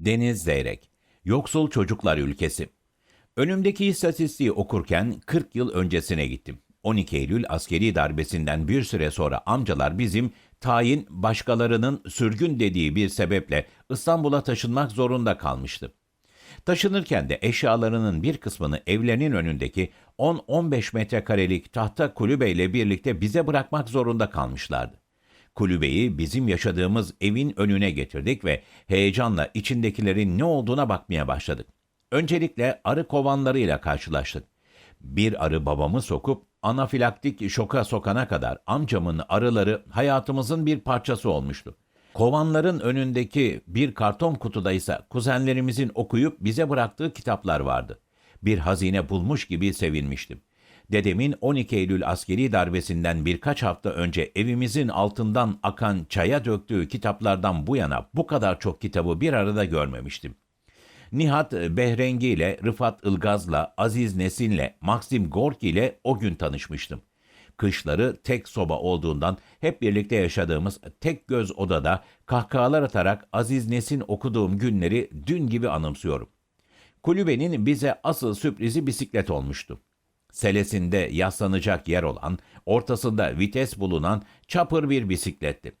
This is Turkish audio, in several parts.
Deniz Zeyrek, Yoksul Çocuklar Ülkesi. Önümdeki istatistiği okurken 40 yıl öncesine gittim. 12 Eylül askeri darbesinden bir süre sonra amcalar bizim tayin başkalarının sürgün dediği bir sebeple İstanbul'a taşınmak zorunda kalmıştı. Taşınırken de eşyalarının bir kısmını evlerinin önündeki 10-15 metrekarelik tahta kulübeyle birlikte bize bırakmak zorunda kalmışlardı. Kulübeyi bizim yaşadığımız evin önüne getirdik ve heyecanla içindekilerin ne olduğuna bakmaya başladık. Öncelikle arı kovanlarıyla karşılaştık. Bir arı babamı sokup anafilaktik şoka sokana kadar amcamın arıları hayatımızın bir parçası olmuştu. Kovanların önündeki bir karton kutuda ise kuzenlerimizin okuyup bize bıraktığı kitaplar vardı. Bir hazine bulmuş gibi sevinmiştim. Dedemin 12 Eylül askeri darbesinden birkaç hafta önce evimizin altından akan çaya döktüğü kitaplardan bu yana bu kadar çok kitabı bir arada görmemiştim. Nihat Behrengi ile Rıfat Ilgaz'la, Aziz Nesin'le, Maxim Gorki ile o gün tanışmıştım. Kışları tek soba olduğundan hep birlikte yaşadığımız tek göz odada kahkahalar atarak Aziz Nesin okuduğum günleri dün gibi anımsıyorum. Kulübenin bize asıl sürprizi bisiklet olmuştu. Selesinde yaslanacak yer olan, ortasında vites bulunan çapır bir bisikletti.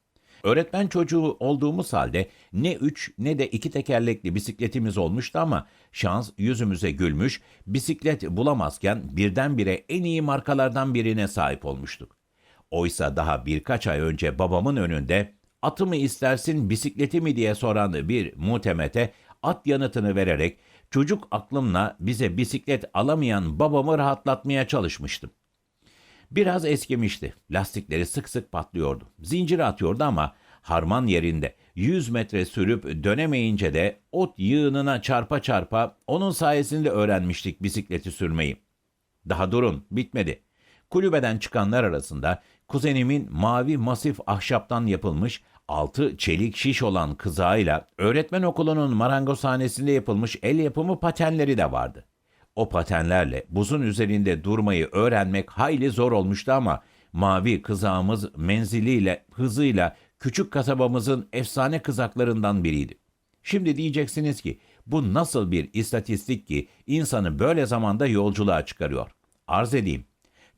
Öğretmen çocuğu olduğumuz halde ne üç ne de iki tekerlekli bisikletimiz olmuştu ama şans yüzümüze gülmüş, bisiklet bulamazken birdenbire en iyi markalardan birine sahip olmuştuk. Oysa daha birkaç ay önce babamın önünde atı mı istersin bisikleti mi diye soran bir mutemete at yanıtını vererek çocuk aklımla bize bisiklet alamayan babamı rahatlatmaya çalışmıştım. Biraz eskimişti. Lastikleri sık sık patlıyordu. Zinciri atıyordu ama harman yerinde 100 metre sürüp dönemeyince de ot yığınına çarpa çarpa onun sayesinde öğrenmiştik bisikleti sürmeyi. Daha durun, bitmedi. Kulübeden çıkanlar arasında kuzenimin mavi masif ahşaptan yapılmış altı çelik şiş olan kızağıyla öğretmen okulunun marangozhanesinde yapılmış el yapımı patenleri de vardı. O patenlerle buzun üzerinde durmayı öğrenmek hayli zor olmuştu ama mavi kızağımız menziliyle, hızıyla küçük kasabamızın efsane kızaklarından biriydi. Şimdi diyeceksiniz ki bu nasıl bir istatistik ki insanı böyle zamanda yolculuğa çıkarıyor? Arz edeyim.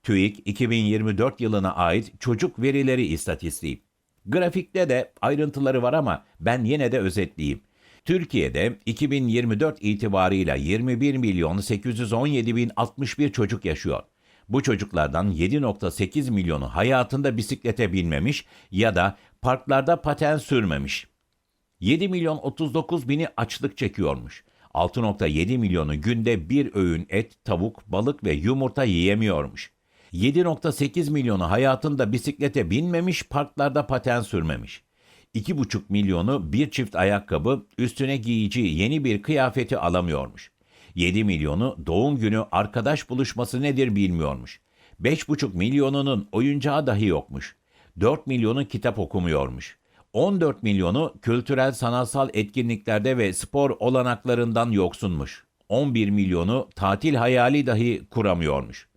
TÜİK 2024 yılına ait çocuk verileri istatistiği. Grafikte de ayrıntıları var ama ben yine de özetleyeyim. Türkiye'de 2024 itibarıyla 21 milyon 817 bin 61 çocuk yaşıyor. Bu çocuklardan 7.8 milyonu hayatında bisiklete binmemiş ya da parklarda paten sürmemiş. 7 milyon 39 bini açlık çekiyormuş. 6.7 milyonu günde bir öğün et, tavuk, balık ve yumurta yiyemiyormuş. 7.8 milyonu hayatında bisiklete binmemiş, parklarda paten sürmemiş. 2,5 milyonu bir çift ayakkabı, üstüne giyici yeni bir kıyafeti alamıyormuş. 7 milyonu doğum günü arkadaş buluşması nedir bilmiyormuş. 5,5 milyonunun oyuncağı dahi yokmuş. 4 milyonu kitap okumuyormuş. 14 milyonu kültürel sanatsal etkinliklerde ve spor olanaklarından yoksunmuş. 11 milyonu tatil hayali dahi kuramıyormuş.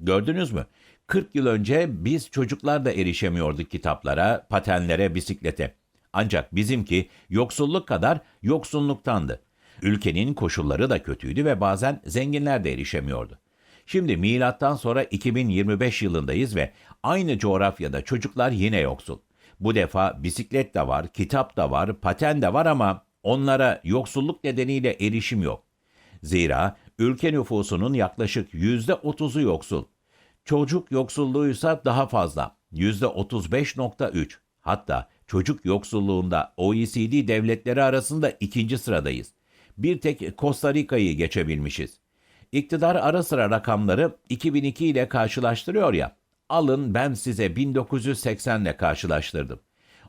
Gördünüz mü? 40 yıl önce biz çocuklar da erişemiyorduk kitaplara, patenlere, bisiklete. Ancak bizimki yoksulluk kadar yoksunluktandı. Ülkenin koşulları da kötüydü ve bazen zenginler de erişemiyordu. Şimdi milattan sonra 2025 yılındayız ve aynı coğrafyada çocuklar yine yoksul. Bu defa bisiklet de var, kitap da var, paten de var ama onlara yoksulluk nedeniyle erişim yok. Zira ülke nüfusunun yaklaşık %30'u yoksul. Çocuk yoksulluğuysa daha fazla. %35.3. Hatta çocuk yoksulluğunda OECD devletleri arasında ikinci sıradayız. Bir tek Costa Rica'yı geçebilmişiz. İktidar ara sıra rakamları 2002 ile karşılaştırıyor ya. Alın ben size 1980 ile karşılaştırdım.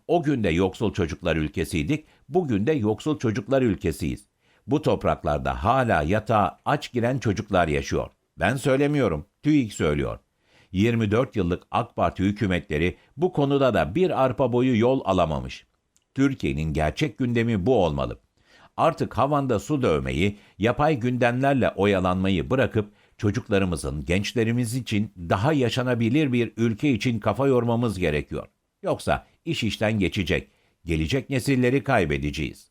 O günde yoksul çocuklar ülkesiydik, bugün de yoksul çocuklar ülkesiyiz. Bu topraklarda hala yatağa aç giren çocuklar yaşıyor. Ben söylemiyorum, TÜİK söylüyor. 24 yıllık AK Parti hükümetleri bu konuda da bir arpa boyu yol alamamış. Türkiye'nin gerçek gündemi bu olmalı. Artık havanda su dövmeyi, yapay gündemlerle oyalanmayı bırakıp çocuklarımızın, gençlerimiz için daha yaşanabilir bir ülke için kafa yormamız gerekiyor. Yoksa iş işten geçecek, gelecek nesilleri kaybedeceğiz.